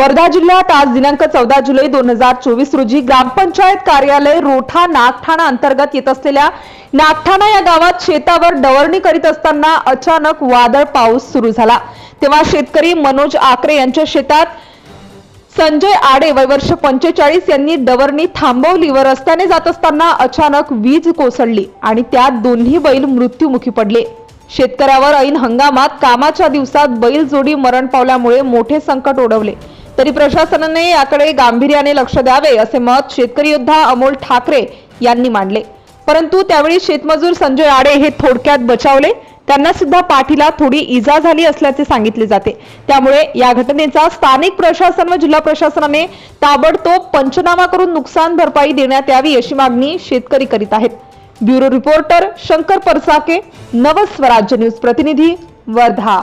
वर्धा जिल्ह्यात आज दिनांक चौदा जुलै दोन हजार चोवीस रोजी ग्रामपंचायत कार्यालय रोठा नागठाणा अंतर्गत येत असलेल्या नागठाणा या गावात शेतावर डवरणी करीत असताना अचानक वादळ पाऊस सुरू झाला. तेव्हा शेतकरी मनोज आकरे यांच्या शेतात संजय आडे वय वर्ष पंचेचाळीस यांनी डवरणी थांबवली. व रस्त्याने जात असताना अचानक वीज कोसळली आणि त्यात दोन्ही बैल मृत्युमुखी पडले. शेतकऱ्यावर ऐन हंगामात कामाच्या दिवसात बैल जोडी मरण पावल्यामुळे मोठे संकट ओढवले. तरी प्रशासनाने याकडे गांभीर्याने लक्ष द्यावे असे मत शेतकरी योद्धा अमोल ठाकरे यांनी मांडले. परंतु त्यावेळी शेतमजूर संजय आडे हे थोडक्यात बचावले. त्यांना सुद्धा पाठीला थोडी इजा झाली असल्याचे सांगितले जाते. त्यामुळे या घटनेचा स्थानिक प्रशासन व जिल्हा प्रशासनाने ताबडतोब पंचनामा करून नुकसान भरपाई देण्यात यावी अशी मागणी शेतकरी करीत आहेत. Bureau reporter Shankar Parsake Navswarajya news प्रतिनिधी Wardha.